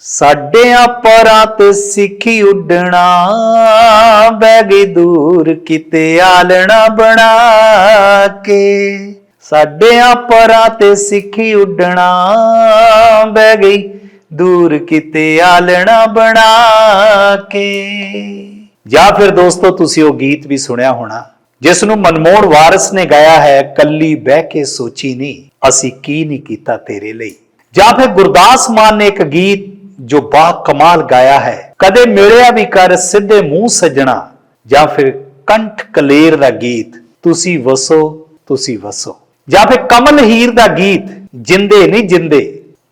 ਸਾਡਿਆਂ ਪਰਾਂ ਤੇ ਸਿੱਖੀ ਉੱਡਣਾ, ਬਹਿ ਗਈ ਦੂਰ ਕਿਤੇ ਆਲਣਾ ਬਣਾ ਕੇ। ਸਾਡਿਆਂ ਪਰਾਂ ਤੇ ਸਿੱਖੀ ਉੱਡਣਾ, ਬਹਿ ਗਈ ਦੂਰ ਕਿਤੇ ਆਲਣਾ ਬਣਾ ਕੇ। ਜਾਂ ਫਿਰ ਦੋਸਤੋ, ਤੁਸੀਂ ਉਹ ਗੀਤ ਵੀ ਸੁਣਿਆ ਹੋਣਾ, ਜਿਸ ਨੂੰ ਮਨਮੋਹਨ ਵਾਰਿਸ ਨੇ ਗਾਇਆ ਹੈ, ਕੱਲੀ ਬਹਿ ਕੇ ਸੋਚੀ ਨਹੀਂ ਅਸੀਂ ਕੀ ਨਹੀਂ ਕੀਤਾ ਤੇਰੇ ਲਈ? ਜਾਂ ਫਿਰ ਗੁਰਦਾਸ ਮਾਨ ਨੇ ਇੱਕ ਗੀਤ ਜੋ ਬਾ ਕਮਾਲ ਗਾਇਆ ਹੈ, ਕਦੇ ਮਿਲਿਆ ਵੀ ਕਰ ਸਿੱਧੇ ਮੂੰਹ ਸੱਜਣਾ, ਜਾਂ ਫਿਰ ਕੰਠ ਕਲੇਰ ਦਾ ਗੀਤ, ਤੁਸੀਂ ਵਸੋ ਤੁਸੀਂ ਵਸੋ। ਜਾਂ ਫਿਰ ਕਮਲ ਹੀਰ ਦਾ ਗੀਤ, ਜਿੰਦੇ ਨਹੀਂ ਜਿੰਦੇ,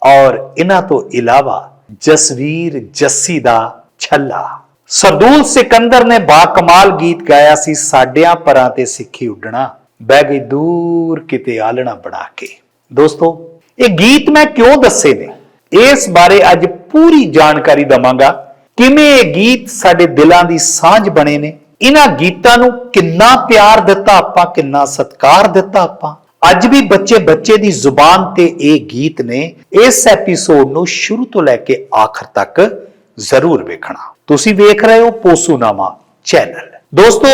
ਔਰ ਇਹਨਾਂ ਤੋਂ ਇਲਾਵਾ ਜਸਵੀਰ ਜੱਸੀ ਦਾ ਛੱਲਾ। ਸਰਦੂਲ ਸਿਕੰਦਰ ਨੇ ਬਾ ਕਮਾਲ ਗੀਤ ਗਾਇਆ ਸੀ ਸਾਡਿਆਂ ਪਰਾਂ ਤੇ ਸਿੱਖੀ ਉੱਡਣਾ, ਬਹਿ ਗਈ ਦੂਰ ਕਿਤੇ ਆਲਣਾ ਬਣਾ ਕੇ। ਦੋਸਤੋ, ਇਹ ਗੀਤ ਮੈਂ ਕਿਉਂ ਦੱਸੇ ਨੇ? ਇਸ ਬਾਰੇ ਅੱਜ ਪੂਰੀ ਜਾਣਕਾਰੀ ਦਵਾਂਗਾ। ਕਿਵੇਂ ਇਹ ਗੀਤ ਸਾਡੇ ਦਿਲਾਂ ਦੀ ਸਾਂਝ ਬਣੇ ਨੇ? ਇਹਨਾਂ ਗੀਤਾਂ ਨੂੰ ਕਿੰਨਾ ਪਿਆਰ ਦਿੱਤਾ ਆਪਾਂ, ਕਿੰਨਾ ਸਤਿਕਾਰ ਦਿੱਤਾ ਆਪਾਂ? ਅੱਜ ਵੀ ਬੱਚੇ ਬੱਚੇ ਦੀ ਜ਼ੁਬਾਨ ਤੇ ਇਹ ਗੀਤ ਨੇ। ਇਸ ਐਪੀਸੋਡ ਨੂੰ ਸ਼ੁਰੂ ਤੋਂ ਲੈ ਕੇ ਆਖਰ ਤੱਕ ਜ਼ਰੂਰ ਵੇਖਣਾ। ਤੁਸੀਂ ਵੇਖ ਰਹੇ ਹੋ ਪੋਸੂਨਾਮਾ ਚੈਨਲ। ਦੋਸਤੋ,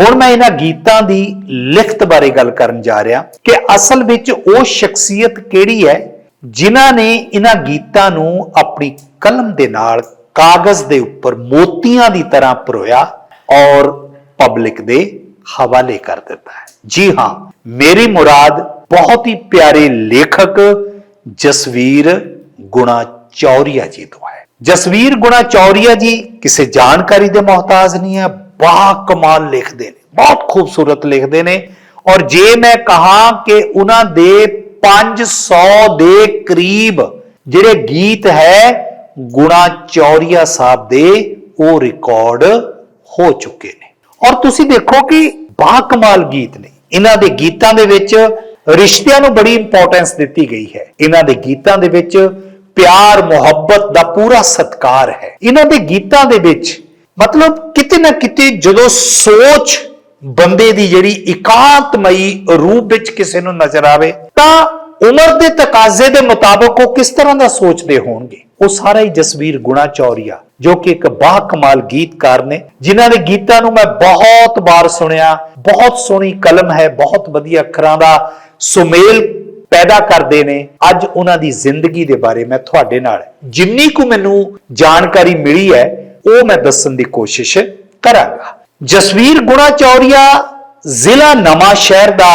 ਹੁਣ ਮੈਂ ਇਹਨਾਂ ਗੀਤਾਂ ਦੀ ਲਿਖਤ ਬਾਰੇ ਗੱਲ ਕਰਨ ਜਾ ਰਿਹਾ ਕਿ ਅਸਲ ਵਿੱਚ ਉਹ ਸ਼ਖਸੀਅਤ ਕਿਹੜੀ ਹੈ ਜਿਨ੍ਹਾਂ ਨੇ ਇਹਨਾਂ ਗੀਤਾਂ ਨੂੰ ਆਪਣੀ ਕਲਮ ਦੇ ਨਾਲ ਕਾਗਜ਼ ਦੇ ਉੱਪਰ ਮੋਤੀਆਂ ਦੀ ਤਰ੍ਹਾਂ ਪਰੋਇਆ ਔਰ ਪਬਲਿਕ ਦੇ ਹਵਾਲੇ ਕਰ ਦਿੱਤਾ ਹੈ। ਜੀ ਹਾਂ, ਮੇਰੀ ਮੁਰਾਦ ਬਹੁਤ ਹੀ ਪਿਆਰੇ ਲੇਖਕ ਜਸਵੀਰ ਗੁਣਾ ਚੌਰੀਆ ਜੀ ਤੋਂ ਹੈ। ਜਸਵੀਰ ਗੁਣਾ ਚੌਰੀਆ ਜੀ ਕਿਸੇ ਜਾਣਕਾਰੀ ਦੇ ਮੁਹਤਾਜ ਨਹੀਂ ਹੈ ਬਾ ਕਮਾਲ ਲਿਖਦੇ ਨੇ, ਬਹੁਤ ਖੂਬਸੂਰਤ ਲਿਖਦੇ ਨੇ ਔਰ ਜੇ ਮੈਂ ਕਹਾ ਕਿ ਉਹਨਾਂ ਦੇ 500 ਦੇ ਕਰੀਬ ਜਿਹੜੇ ਗੀਤ ਹੈ, ਗੁਣਾ ਚੌਰੀਆ ਸਾਹਿਬ ਦੇ, ਉਹ ਰਿਕਾਰਡ ਹੋ ਚੁੱਕੇ ਨੇ। ਔਰ ਤੁਸੀਂ ਦੇਖੋ ਕਿ ਬਾ ਕਮਾਲ ਗੀਤ ਨੇ। ਇਹਨਾਂ ਦੇ ਗੀਤਾਂ ਦੇ ਵਿੱਚ ਰਿਸ਼ਤਿਆਂ ਨੂੰ ਬੜੀ ਇੰਪੋਰਟੈਂਸ ਦਿੱਤੀ ਗਈ ਹੈ। ਇਹਨਾਂ ਦੇ ਗੀਤਾਂ ਦੇ ਵਿੱਚ ਪਿਆਰ, ਮੁਹੱਬਤ ਦਾ ਪੂਰਾ ਸਤਕਾਰ ਹੈ। ਇਹਨਾਂ ਦੇ ਗੀਤਾਂ ਦੇ ਵਿੱਚ ਮਤਲਬ ਕਿਤੇ ਨਾ ਕਿਤੇ ਜਦੋਂ ਸੋਚ ਬੰਦੇ ਦੀ ਜਿਹੜੀ ਇਕਾਂਤਮਈ ਰੂਪ ਵਿੱਚ ਕਿਸੇ ਨੂੰ ਨਜ਼ਰ ਆਵੇ, ਤਾਂ ਉਮਰ ਦੇ ਤਕਾਜ਼ੇ ਦੇ ਮੁਤਾਬਕ ਉਹ ਕਿਸ ਤਰ੍ਹਾਂ ਦਾ ਸੋਚਦੇ ਹੋਣਗੇ? ਉਹ ਸਾਰਾ ਹੀ ਜਸਵੀਰ ਗੁਣਾ ਚੌਰੀਆ ਜੋ ਕਿ ਇੱਕ ਬਾਹ ਕਮਾਲ ਗੀਤਕਾਰ ਨੇ, ਜਿਨ੍ਹਾਂ ਦੇ ਗੀਤਾਂ ਨੂੰ ਮੈਂ ਬਹੁਤ ਵਾਰ ਸੁਣਿਆ, ਬਹੁਤ ਸੋਹਣੀ ਕਲਮ ਹੈ, ਬਹੁਤ ਵਧੀਆ ਅੱਖਰਾਂ ਦਾ ਸੁਮੇਲ ਪੈਦਾ ਕਰਦੇ ਨੇ। ਅੱਜ ਉਹਨਾਂ ਦੀ ਜ਼ਿੰਦਗੀ ਦੇ ਬਾਰੇ ਮੈਂ ਤੁਹਾਡੇ ਨਾਲ, ਜਿੰਨੀ ਕੁ ਮੈਨੂੰ ਜਾਣਕਾਰੀ ਮਿਲੀ ਹੈ, ਉਹ ਮੈਂ ਦੱਸਣ ਦੀ ਕੋਸ਼ਿਸ਼ ਕਰਾਂਗਾ। ਜਸਵੀਰ ਗੁਣਾ ਚੌਰੀਆ ਜ਼ਿਲ੍ਹਾ ਨਵਾਂ ਸ਼ਹਿਰ ਦਾ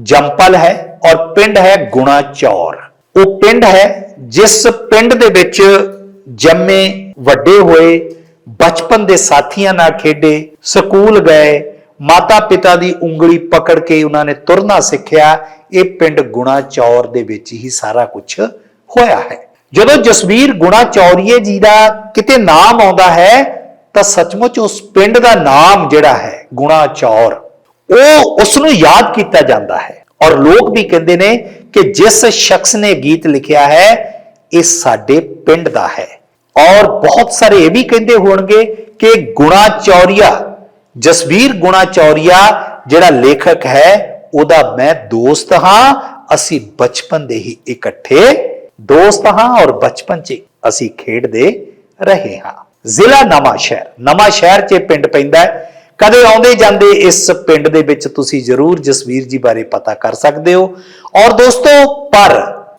ਜੰਪਲ ਹੈ। ਔਰ ਪਿੰਡ ਹੈ ਗੁਣਾ ਚੌਰ। ਉਹ ਪਿੰਡ ਹੈ ਜਿਸ ਪਿੰਡ ਦੇ ਵਿੱਚ ਜੰਮੇ ਵੱਡੇ ਹੋਏ, ਬਚਪਨ ਦੇ ਸਾਥੀਆਂ ਨਾਲ ਖੇਡੇ, ਸਕੂਲ ਗਏ ਮਾਤਾ ਪਿਤਾ ਦੀ ਉਂਗਲੀ ਪਕੜ ਕੇ ਉਹਨਾਂ ਨੇ ਤੁਰਨਾ ਸਿੱਖਿਆ। ਇਹ ਪਿੰਡ ਗੁਣਾ ਚੌਰ ਦੇ ਵਿੱਚ ਹੀ ਸਾਰਾ ਕੁਝ ਹੋਇਆ ਹੈ। ਜਦੋਂ ਜਸਵੀਰ ਗੁਣਾ ਚੌਰੀਏ ਜੀ ਦਾ ਕਿਤੇ ਨਾਮ ਆਉਂਦਾ ਹੈ, ਤਾਂ ਸੱਚਮੁੱਚ ਉਸ ਪਿੰਡ ਦਾ ਨਾਮ ਜਿਹੜਾ ਹੈ ਗੁਣਾ ਚੌਰ, ਉਹ ਉਸ ਨੂੰ ਯਾਦ ਕੀਤਾ ਜਾਂਦਾ ਹੈ। ਔਰ ਲੋਕ ਵੀ ਕਹਿੰਦੇ ਨੇ ਕਿ ਜਿਸ ਸ਼ਖਸ ਨੇ ਗੀਤ ਲਿਖਿਆ ਹੈ, ਇਹ ਸਾਡੇ ਪਿੰਡ ਦਾ ਹੈ। ਔਰ ਬਹੁਤ ਸਾਰੇ ਇਹ ਵੀ ਕਹਿੰਦੇ ਹੋਣਗੇ ਕਿ ਗੁਣਾ ਚੌਰੀਆ, ਜਸਵੀਰ ਗੁਣਾ ਚੌਰੀਆ ਜਿਹੜਾ ਲੇਖਕ ਹੈ, ਉਹਦਾ ਮੈਂ ਦੋਸਤ ਹਾਂ, ਅਸੀਂ ਬਚਪਨ ਦੇ ਹੀ ਇਕੱਠੇ ਦੋਸਤ ਹਾਂ ਔਰ ਬਚਪਨ 'ਚ ਅਸੀਂ ਖੇਡਦੇ ਰਹੇ ਹਾਂ। ਜ਼ਿਲ੍ਹਾ ਨਵਾਂ ਸ਼ਹਿਰ ਨਵਾਂ ਸ਼ਹਿਰ 'ਚ ਇਹ ਪਿੰਡ ਪੈਂਦਾ ਹੈ। ਕਦੇ ਆਉਂਦੇ ਜਾਂਦੇ ਇਸ ਪਿੰਡ ਦੇ ਵਿੱਚ ਤੁਸੀਂ ਜ਼ਰੂਰ ਜਸਵੀਰ ਜੀ ਬਾਰੇ ਪਤਾ ਕਰ ਸਕਦੇ ਹੋ। ਔਰ ਦੋਸਤੋ, ਪਰ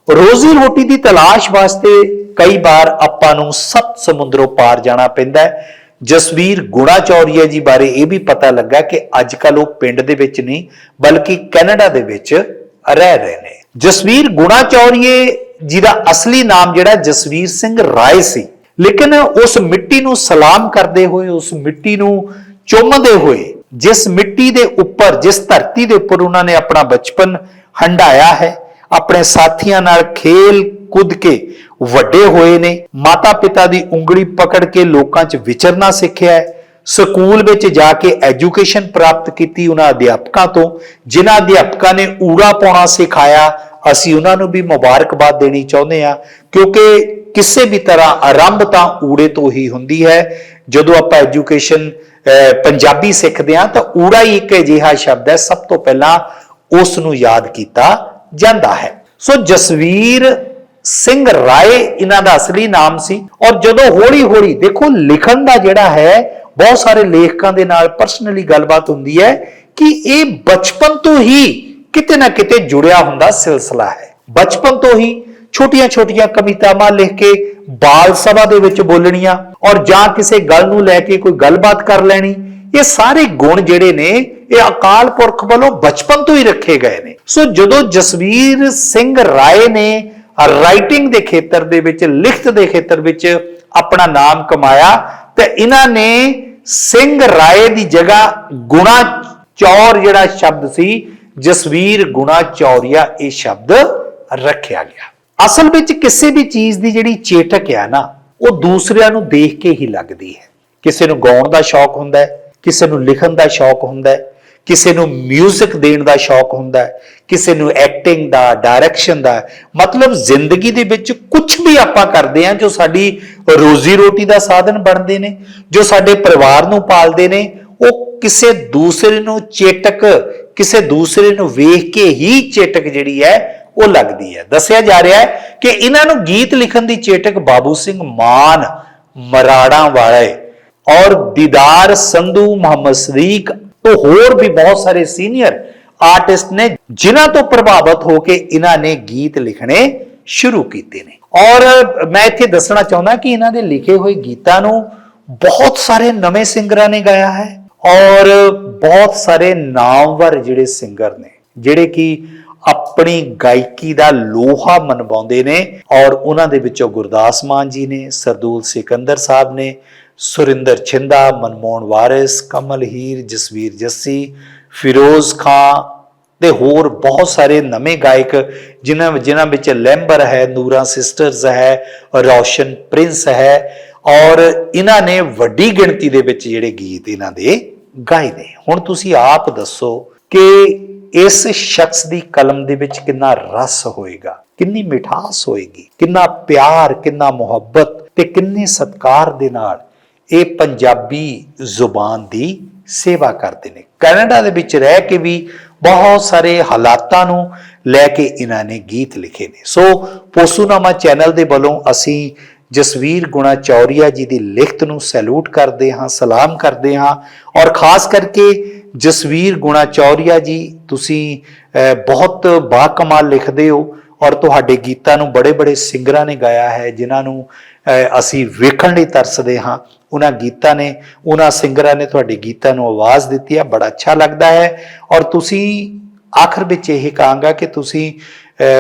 ਰੋਜ਼ੀ ਰੋਟੀ ਦੀ ਤਲਾਸ਼ ਵਾਸਤੇ ਕਈ ਵਾਰ ਆਪਾਂ ਨੂੰ ਸੱਤ ਸਮੁੰਦਰੋਂ ਪਾਰ ਜਾਣਾ ਪੈਂਦਾ ਹੈ। ਜਸਵੀਰ ਗੁਣਾ ਚੌਰੀਆ ਜੀ ਬਾਰੇ ਇਹ ਵੀ ਪਤਾ ਲੱਗਾ ਕਿ ਅੱਜ ਕੱਲ ਉਹ ਪਿੰਡ ਦੇ ਵਿੱਚ ਨਹੀਂ, ਬਲਕਿ ਕੈਨੇਡਾ ਦੇ ਵਿੱਚ ਰਹਿ ਰਹੇ ਨੇ। ਜਸਵੀਰ ਗੁਣਾ ਚੌਰੀਏ ਜੀ ਦਾ ਅਸਲੀ ਨਾਮ ਜਿਹੜਾ ਜਸਵੀਰ ਸਿੰਘ ਰਾਏ ਸੀ। ਲੇਕਿਨ ਉਸ ਮਿੱਟੀ ਨੂੰ ਸਲਾਮ ਕਰਦੇ ਹੋਏ, ਉਸ ਮਿੱਟੀ ਨੂੰ ਚੁੰਮਦੇ ਹੋਏ, ਜਿਸ ਮਿੱਟੀ ਦੇ ਉੱਪਰ, ਜਿਸ ਧਰਤੀ ਦੇ ਉੱਪਰ ਉਹਨਾਂ ਨੇ ਆਪਣਾ ਬਚਪਨ ਹੰਡਾਇਆ ਹੈ, ਆਪਣੇ ਸਾਥੀਆਂ ਨਾਲ ਖੇਲ ਕੁੱਦ ਕੇ ਵੱਡੇ ਹੋਏ ਨੇ ਮਾਤਾ ਪਿਤਾ ਦੀ ਉਂਗਲੀ ਪਕੜ ਕੇ ਲੋਕਾਂ 'ਚ ਵਿਚਰਨਾ ਸਿੱਖਿਆ ਹੈ, ਸਕੂਲ ਵਿੱਚ ਜਾ ਕੇ ਐਜੂਕੇਸ਼ਨ ਪ੍ਰਾਪਤ ਕੀਤੀ ਉਹਨਾਂ ਅਧਿਆਪਕਾਂ ਤੋਂ, ਜਿਨ੍ਹਾਂ ਅਧਿਆਪਕਾਂ ਨੇ ਊੜਾ ਪਾਉਣਾ ਸਿਖਾਇਆ, ਅਸੀਂ ਉਹਨਾਂ ਨੂੰ ਵੀ ਮੁਬਾਰਕਬਾਦ ਦੇਣੀ ਚਾਹੁੰਦੇ ਹਾਂ, ਕਿਉਂਕਿ ਕਿਸੇ ਵੀ ਤਰ੍ਹਾਂ ਆਰੰਭ ਤਾਂ ਊੜੇ ਤੋਂ ਹੀ ਹੁੰਦੀ ਹੈ, ਜਦੋਂ ਆਪਾਂ ਐਜੂਕੇਸ਼ਨ ਪੰਜਾਬੀ ਸਿੱਖਦੇ ਆ ਤਾਂ ਊੜਾ ਹੀ ਇੱਕ ਅਜਿਹਾ ਸ਼ਬਦ ਹੈ, ਸਭ ਤੋਂ ਪਹਿਲਾਂ ਉਸ ਨੂੰ ਯਾਦ ਕੀਤਾ ਜਾਂਦਾ ਹੈ। ਸੋ ਜਸਵੀਰ ਸਿੰਘ ਰਾਏ ਇਹਨਾਂ ਦਾ ਅਸਲੀ ਨਾਮ ਸੀ ਔਰ ਜਦੋਂ ਹੌਲੀ-ਹੌਲੀ, ਦੇਖੋ, ਲਿਖਣ ਦਾ ਜਿਹੜਾ ਹੈ, ਬਹੁਤ ਸਾਰੇ ਲੇਖਕਾਂ ਦੇ ਨਾਲ ਪਰਸਨਲੀ ਗੱਲਬਾਤ ਹੁੰਦੀ ਹੈ ਕਿ ਇਹ ਬਚਪਨ ਤੋਂ ਹੀ ਕਿਤੇ ਨਾ ਕਿਤੇ ਜੁੜਿਆ ਹੁੰਦਾ ਸਿਲਸਿਲਾ ਹੈ। ਬਚਪਨ ਤੋਂ ਹੀ ਛੋਟੀਆਂ-ਛੋਟੀਆਂ ਕਵਿਤਾਵਾਂ ਲਿਖ ਕੇ ਬਾਲ ਸਭਾ ਦੇ ਵਿੱਚ ਬੋਲਣੀਆਂ ਔਰ ਜਾਂ ਕਿਸੇ ਗੱਲ ਨੂੰ ਲੈ ਕੇ ਕੋਈ ਗੱਲਬਾਤ ਕਰ ਲੈਣੀ, ਇਹ ਸਾਰੇ ਗੁਣ ਜਿਹੜੇ ਨੇ, ਇਹ ਅਕਾਲ ਪੁਰਖ ਵੱਲੋਂ ਬਚਪਨ ਤੋਂ ਹੀ ਰੱਖੇ ਗਏ ਨੇ। ਸੋ ਜਦੋਂ ਜਸਵੀਰ ਸਿੰਘ ਰਾਏ ਨੇ ਰਾਈਟਿੰਗ ਦੇ ਖੇਤਰ ਦੇ ਵਿੱਚ, ਲਿਖਤ ਦੇ ਖੇਤਰ ਵਿੱਚ ਆਪਣਾ ਨਾਮ ਕਮਾਇਆ, ਤੇ ਇਹਨਾਂ ਨੇ ਸਿੰਘ ਰਾਏ ਦੀ ਜਗ੍ਹਾ ਗੁਣਾ ਚੌਰ ਜਿਹੜਾ ਸ਼ਬਦ ਸੀ, ਜਸਵੀਰ ਗੁਣਾ ਚੌਰੀਆ, ਇਹ ਸ਼ਬਦ ਰੱਖਿਆ ਗਿਆ। ਅਸਲ ਵਿੱਚ ਕਿਸੇ ਵੀ ਚੀਜ਼ ਦੀ ਜਿਹੜੀ ਚੇਟਕ ਆ ਨਾ, ਉਹ ਦੂਸਰਿਆਂ ਨੂੰ ਦੇਖ ਕੇ ਹੀ ਲੱਗਦੀ ਹੈ। ਕਿਸੇ ਨੂੰ ਗਾਉਣ ਦਾ ਸ਼ੌਕ ਹੁੰਦਾ ਹੈ, ਕਿਸੇ ਨੂੰ ਲਿਖਣ ਦਾ ਸ਼ੌਕ ਹੁੰਦਾ ਹੈ, ਕਿਸੇ ਨੂੰ 뮤직 ਦੇਣ ਦਾ ਸ਼ੌਕ ਹੁੰਦਾ ਹੈ, ਕਿਸੇ ਨੂੰ ਐਕਟਿੰਗ ਦਾ ਡਾਇਰੈਕਸ਼ਨ ਦਾ, ਮਤਲਬ ਜ਼ਿੰਦਗੀ ਦੇ ਵਿੱਚ ਕੁਝ ਵੀ ਆਪਾਂ ਕਰਦੇ ਹਾਂ, ਜੋ ਸਾਡੀ ਰੋਜ਼ੀ ਰੋਟੀ ਦਾ ਸਾਧਨ ਬਣਦੇ ਨੇ, ਜੋ ਸਾਡੇ ਪਰਿਵਾਰ ਨੂੰ ਪਾਲਦੇ ਨੇ, ਉਹ ਕਿਸੇ ਦੂਸਰੇ ਨੂੰ ਚੇਟਕ, ਕਿਸੇ ਦੂਸਰੇ ਨੂੰ ਵੇਖ ਕੇ ਹੀ ਚੇਟਕ ਜਿਹੜੀ ਹੈ ਉਹ ਲੱਗਦੀ ਹੈ। ਦੱਸਿਆ ਜਾ ਰਿਹਾ ਹੈ ਕਿ ਇਹਨਾਂ ਨੂੰ ਗੀਤ ਲਿਖਣ ਦੀ ਚੇਟਕ ਬਾਬੂ ਸਿੰਘ ਮਾਨ ਮਰਾੜਾ ਵਾਲੇ ਔਰ ਦੀਦਾਰ ਸੰਧੂ ਮੁਹੰਮਦ ਸਦੀਕ ਤੋਂ ਹੋਰ ਵੀ ਬਹੁਤ ਸਾਰੇ ਸੀਨੀਅਰ ਆਰਟਿਸਟ ਨੇ ਜਿਨ੍ਹਾਂ ਤੋਂ ਪ੍ਰਭਾਵਿਤ ਹੋ ਕੇ ਇਹਨਾਂ ਨੇ ਗੀਤ ਲਿਖਣੇ ਸ਼ੁਰੂ ਕੀਤੇ ਨੇ। ਔਰ ਮੈਂ ਇੱਥੇ ਦੱਸਣਾ ਚਾਹੁੰਦਾ ਕਿ ਇਹਨਾਂ ਦੇ ਲਿਖੇ ਹੋਏ ਗੀਤਾਂ ਨੂੰ ਬਹੁਤ ਸਾਰੇ ਨਵੇਂ ਸਿੰਗਰਾਂ ਨੇ ਗਾਇਆ ਹੈ ਔਰ ਬਹੁਤ ਸਾਰੇ ਨਾਮਵਰ ਜਿਹੜੇ ਸਿੰਗਰ ਨੇ, ਜਿਹੜੇ ਕਿ ਆਪਣੀ ਗਾਇਕੀ ਦਾ ਲੋਹਾ ਮਨਵਾਉਂਦੇ ਨੇ ਔਰ ਉਹਨਾਂ ਦੇ ਵਿੱਚੋਂ ਗੁਰਦਾਸ ਮਾਨ ਜੀ ਨੇ, ਸਰਦੂਲ ਸਿਕੰਦਰ ਸਾਹਿਬ ਨੇ, ਸੁਰਿੰਦਰ ਛਿੰਦਾ, ਮਨਮੋਹਨ ਵਾਰਿਸ, ਕਮਲ ਹੀਰ, ਜਸਵੀਰ ਜੱਸੀ, ਫਿਰੋਜ਼ ਖਾਨ ਤੇ ਹੋਰ ਬਹੁਤ ਸਾਰੇ ਨਵੇਂ ਗਾਇਕ ਜਿਨ੍ਹਾਂ ਜਿਨ੍ਹਾਂ ਵਿੱਚ ਲੈਂਬਰ ਹੈ, ਨੂਰਾ ਸਿਸਟਰਸ ਹੈ, ਰੌਸ਼ਨ ਪ੍ਰਿੰਸ ਹੈ ਔਰ ਇਹਨਾਂ ਨੇ ਵੱਡੀ ਗਿਣਤੀ ਦੇ ਵਿੱਚ ਜਿਹੜੇ ਗੀਤ ਇਹਨਾਂ ਦੇ ਗਾਏ ਨੇ। ਹੁਣ ਤੁਸੀਂ ਆਪ ਦੱਸੋ ਕਿ ਇਸ ਸ਼ਖਸ ਦੀ ਕਲਮ ਦੇ ਵਿੱਚ ਕਿੰਨਾ ਰਸ ਹੋਏਗਾ, ਕਿੰਨੀ ਮਿਠਾਸ ਹੋਏਗੀ, ਕਿੰਨਾ ਪਿਆਰ, ਕਿੰਨਾ ਮੁਹੱਬਤ ਤੇ ਕਿੰਨੇ ਸਤਕਾਰ ਦੇ ਨਾਲ ਇਹ ਪੰਜਾਬੀ ਜ਼ੁਬਾਨ ਦੀ ਸੇਵਾ ਕਰਦੇ ਨੇ। ਕੈਨੇਡਾ ਦੇ ਵਿੱਚ ਰਹਿ ਕੇ ਵੀ ਬਹੁਤ ਸਾਰੇ ਹਾਲਾਤਾਂ ਨੂੰ ਲੈ ਕੇ ਇਹਨਾਂ ਨੇ ਗੀਤ ਲਿਖੇ ਨੇ। ਸੋ ਪੋਸੂਨਾਮਾ ਚੈਨਲ ਦੇ ਵੱਲੋਂ ਅਸੀਂ ਜਸਵੀਰ ਗੁਣਾ ਚੌਰੀਆ ਜੀ ਦੀ ਲਿਖਤ ਨੂੰ ਸੈਲੂਟ ਕਰਦੇ ਹਾਂ, ਸਲਾਮ ਕਰਦੇ ਹਾਂ ਔਰ ਖਾਸ ਕਰਕੇ ਜਸਵੀਰ ਗੁਣਾ ਚੌਰੀਆ ਜੀ ਤੁਸੀਂ ਅਹ, ਬਹੁਤ ਬਾਕਮਾਲ ਲਿਖਦੇ ਹੋ ਔਰ ਤੁਹਾਡੇ ਗੀਤਾਂ ਨੂੰ ਬੜੇ-ਬੜੇ ਸਿੰਗਰਾਂ ਨੇ ਗਾਇਆ ਹੈ ਜਿਨ੍ਹਾਂ ਨੂੰ ਅਸੀਂ ਵੇਖਣ ਲਈ ਤਰਸਦੇ ਹਾਂ। ਉਹਨਾਂ ਗੀਤਾਂ ਨੇ ਉਹਨਾਂ ਸਿੰਗਰਾਂ ਨੇ ਤੁਹਾਡੇ ਗੀਤਾਂ ਨੂੰ ਆਵਾਜ਼ ਦਿੱਤੀ ਹੈ ਬੜਾ ਅੱਛਾ ਲੱਗਦਾ ਹੈ। ਔਰ ਤੁਸੀਂ ਆਖਰ ਵਿੱਚ ਇਹ ਕਹਾਂਗਾ ਕਿ ਤੁਸੀਂ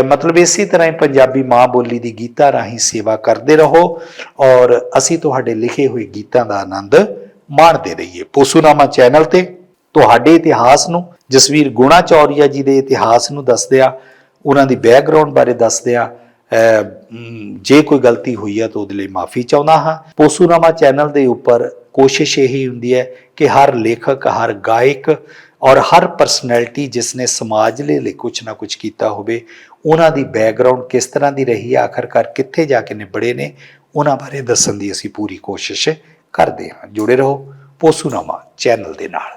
ਮਤਲਬ ਇਸੇ ਤਰ੍ਹਾਂ ਹੀ ਪੰਜਾਬੀ ਮਾਂ ਬੋਲੀ ਦੀ ਗੀਤਾਂ ਰਾਹੀਂ ਸੇਵਾ ਕਰਦੇ ਰਹੋ ਔਰ ਅਸੀਂ ਤੁਹਾਡੇ ਲਿਖੇ ਹੋਏ ਗੀਤਾਂ ਦਾ ਆਨੰਦ ਮਾਣਦੇ ਰਹੀਏ। ਪੋਸੂਨਾਮਾ ਚੈਨਲ ਤੇ ਤੁਹਾਡੇ ਇਤਿਹਾਸ ਨੂੰ, ਜਸਵੀਰ ਗੁਣਾ ਚੌਰੀਆ ਜੀ ਦੇ ਇਤਿਹਾਸ ਨੂੰ ਦੱਸਦਿਆਂ, ਉਹਨਾਂ ਦੀ ਬੈਕਗ੍ਰਾਉਂਡ ਬਾਰੇ ਦੱਸਦਿਆਂ ਜੇ ਕੋਈ ਗਲਤੀ ਹੋਈ ਹੈ ਤਾਂ ਉਹਦੇ ਲਈ ਮਾਫੀ ਚਾਹੁੰਦਾ ਹਾਂ। ਪੋਸੂਨਾਮਾ ਚੈਨਲ ਦੇ ਉੱਪਰ ਕੋਸ਼ਿਸ਼ ਇਹੀ ਹੁੰਦੀ ਹੈ ਕਿ ਹਰ ਲੇਖਕ, ਹਰ ਗਾਇਕ ਔਰ ਹਰ ਪਰਸਨੈਲਿਟੀ ਜਿਸ ਨੇ ਸਮਾਜ ਲਈ ਲਈ ਕੁਝ ਨਾ ਕੁਝ ਕੀਤਾ ਹੋਵੇ, ਉਹਨਾਂ ਦੀ ਬੈਕਗ੍ਰਾਉਂਡ ਕਿਸ ਤਰ੍ਹਾਂ ਦੀ ਰਹੀ ਹੈ ਆਖਰਕਾਰ ਕਿੱਥੇ ਜਾ ਕੇ ਨਿਬੜੇ ਨੇ, ਉਹਨਾਂ ਬਾਰੇ ਦੱਸਣ ਦੀ ਅਸੀਂ ਪੂਰੀ ਕੋਸ਼ਿਸ਼ ਕਰਦੇ ਹਾਂ। ਜੁੜੇ ਰਹੋ ਪੋਸੂਨਾਮਾ ਚੈਨਲ ਦੇ ਨਾਲ।